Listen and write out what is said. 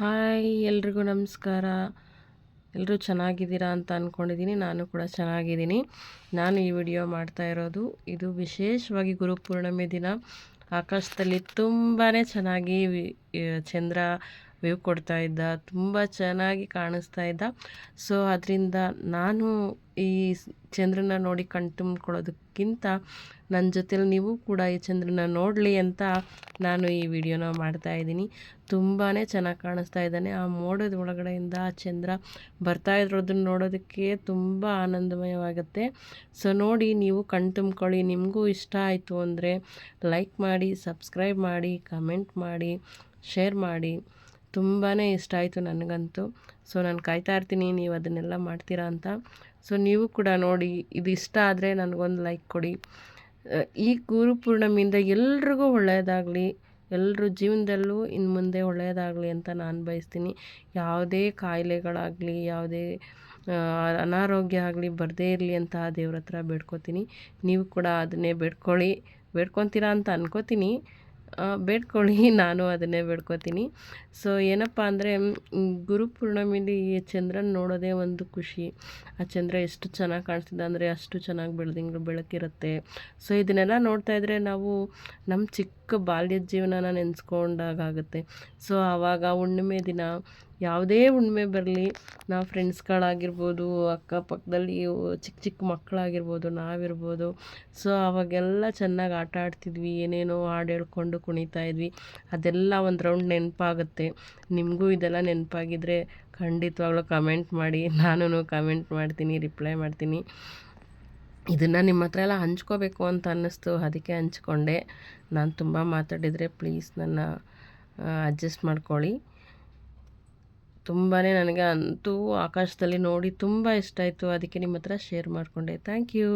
Hi, ಎಲ್ರಿಗೂ ನಮಸ್ಕಾರ. ಎಲ್ಲರೂ ಚೆನ್ನಾಗಿದ್ದೀರಾ ಅಂತ ಅಂದ್ಕೊಂಡಿದ್ದೀನಿ ನಾನು ಕೂಡ ಚೆನ್ನಾಗಿದ್ದೀನಿ. ನಾನು ಈ ವಿಡಿಯೋ ಮಾಡ್ತಾ ಇರೋದು ಇದು ವಿಶೇಷವಾಗಿ ಗುರುಪೂರ್ಣಿಮೆ ದಿನ. ಆಕಾಶದಲ್ಲಿ ತುಂಬಾ ಚೆನ್ನಾಗಿ ಚಂದ್ರ ವ್ಯೂ ಕೊಡ್ತಾ ಇದ್ದ, ತುಂಬ ಚೆನ್ನಾಗಿ ಕಾಣಿಸ್ತಾ ಇದ್ದ. ಸೊ ಅದರಿಂದ ನಾನು ಈ ಚಂದ್ರನ ನೋಡಿ ಕಣ್ತುಂಬ್ಕೊಳ್ಳೋದಕ್ಕಿಂತ ನನ್ನ ಜೊತೆಲಿ ನೀವು ಕೂಡ ಈ ಚಂದ್ರನ ನೋಡಲಿ ಅಂತ ನಾನು ಈ ವಿಡಿಯೋನ ಮಾಡ್ತಾ ಇದ್ದೀನಿ. ತುಂಬಾ ಚೆನ್ನಾಗಿ ಕಾಣಿಸ್ತಾ ಇದ್ದಾನೆ. ಆ ಮೋಡದ ಒಳಗಡೆಯಿಂದ ಆ ಚಂದ್ರ ಬರ್ತಾ ಇರೋದನ್ನ ನೋಡೋದಕ್ಕೆ ತುಂಬ ಆನಂದಮಯವಾಗುತ್ತೆ. ಸೊ ನೋಡಿ ನೀವು ಕಣ್ತುಂಬ್ಕೊಳ್ಳಿ ನಿಮಗೂ ಇಷ್ಟ ಆಯಿತು ಅಂದರೆ ಲೈಕ್ ಮಾಡಿ, ಸಬ್ಸ್ಕ್ರೈಬ್ ಮಾಡಿ, ಕಮೆಂಟ್ ಮಾಡಿ, ಶೇರ್ ಮಾಡಿ. ತುಂಬಾ ಇಷ್ಟ ಆಯಿತು ನನಗಂತೂ. ಸೊ ನಾನು ಕಾಯ್ತಾ ಇರ್ತೀನಿ, ನೀವು ಅದನ್ನೆಲ್ಲ ಮಾಡ್ತೀರಾ ಅಂತ. ಸೊ ನೀವು ಕೂಡ ನೋಡಿ, ಇದು ಇಷ್ಟ ಆದರೆ ನನಗೊಂದು ಲೈಕ್ ಕೊಡಿ. ಈ ಗುರು ಪೂರ್ಣಿಮೆಯಿಂದ ಎಲ್ರಿಗೂ ಒಳ್ಳೆಯದಾಗಲಿ ಎಲ್ಲರ ಜೀವನದಲ್ಲೂ ಇನ್ನು ಮುಂದೆ ಒಳ್ಳೆಯದಾಗಲಿ ಅಂತ ನಾನು ಬಯಸ್ತೀನಿ. ಯಾವುದೇ ಕಾಯಿಲೆಗಳಾಗಲಿ, ಯಾವುದೇ ಅನಾರೋಗ್ಯ ಆಗಲಿ, ಬರದೇ ಇರಲಿ ಅಂತ ದೇವ್ರ ಹತ್ರ ಬೇಡ್ಕೋತೀನಿ. ನೀವು ಕೂಡ ಅದನ್ನೇ ಬೇಡ್ಕೊಳ್ಳಿ, ಬೇಡ್ಕೊತೀರಾ ಅಂತ ಅನ್ಕೋತೀನಿ. ಬೇಡ್ಕೊಳ್ಳಿ, ನಾನು ಅದನ್ನೇ ಬೇಡ್ಕೊತೀನಿ. ಸೊ ಏನಪ್ಪ ಅಂದರೆ ಈ ಚಂದ್ರನ ನೋಡೋದೇ ಒಂದು ಖುಷಿ. ಆ ಚಂದ್ರ ಎಷ್ಟು ಚೆನ್ನಾಗಿ ಕಾಣಿಸ್ತಿದೆ ಅಂದರೆ ಅಷ್ಟು ಚೆನ್ನಾಗಿ ಬೆಳೆದಿಂಗ್ಳು ಬೆಳಕಿರುತ್ತೆ. ಸೊ ಇದನ್ನೆಲ್ಲ ನೋಡ್ತಾ ಇದ್ದರೆ ನಾವು ನಮ್ಮ ಚಿಕ್ಕ ಬಾಲ್ಯದ ಜೀವನನ ನೆನೆಸ್ಕೊಂಡಾಗುತ್ತೆ ಸೊ, ಆವಾಗ ಹುಣ್ಣಿಮೆ ದಿನ ಯಾವುದೇ ಹುಣ್ಣಿಮೆ ಬರಲಿ, ನಾವು ಫ್ರೆಂಡ್ಸ್ಗಳಾಗಿರ್ಬೋದು, ಅಕ್ಕಪಕ್ಕದಲ್ಲಿ ಚಿಕ್ಕ ಚಿಕ್ಕ ಮಕ್ಕಳಾಗಿರ್ಬೋದು, ನಾವಿರ್ಬೋದು. ಸೊ, ಆವಾಗೆಲ್ಲ ಚೆನ್ನಾಗಿ ಆಟ ಆಡ್ತಿದ್ವಿ, ಏನೇನೋ ಹಾಡು ಹೇಳ್ಕೊಂಡು ಕುಣಿತಾ ಇದ್ವಿ. ಅದೆಲ್ಲ ಒಂದು ರೌಂಡ್ ನೆನಪಾಗುತ್ತೆ. ನಿಮಗೂ ಇದೆಲ್ಲ ನೆನಪಾಗಿದ್ರೆ ಖಂಡಿತವಾಗ್ಲೂ ಕಮೆಂಟ್ ಮಾಡಿ ನಾನು ಕಮೆಂಟ್ ಮಾಡ್ತೀನಿ, ರಿಪ್ಲೈ ಮಾಡ್ತೀನಿ. ಇದನ್ನು ನಿಮ್ಮ ಹತ್ರ ಎಲ್ಲ ಹಂಚ್ಕೋಬೇಕು ಅಂತ ಅನ್ನಿಸ್ತು. ಅದಕ್ಕೆ ಹಂಚ್ಕೊಂಡೆ. ನಾನು ತುಂಬ ಮಾತಾಡಿದರೆ ಪ್ಲೀಸ್ ನನ್ನ ಅಡ್ಜಸ್ಟ್ ಮಾಡ್ಕೊಳ್ಳಿ. ತುಂಬಾ ನನಗೆ ಅಂತೂ ಆಕಾಶದಲ್ಲಿ ನೋಡಿ ತುಂಬ ಇಷ್ಟ ಆಯಿತು. ಅದಕ್ಕೆ ನಿಮ್ಮ ಹತ್ರ ಶೇರ್ ಮಾಡಿಕೊಂಡೆ. Thank you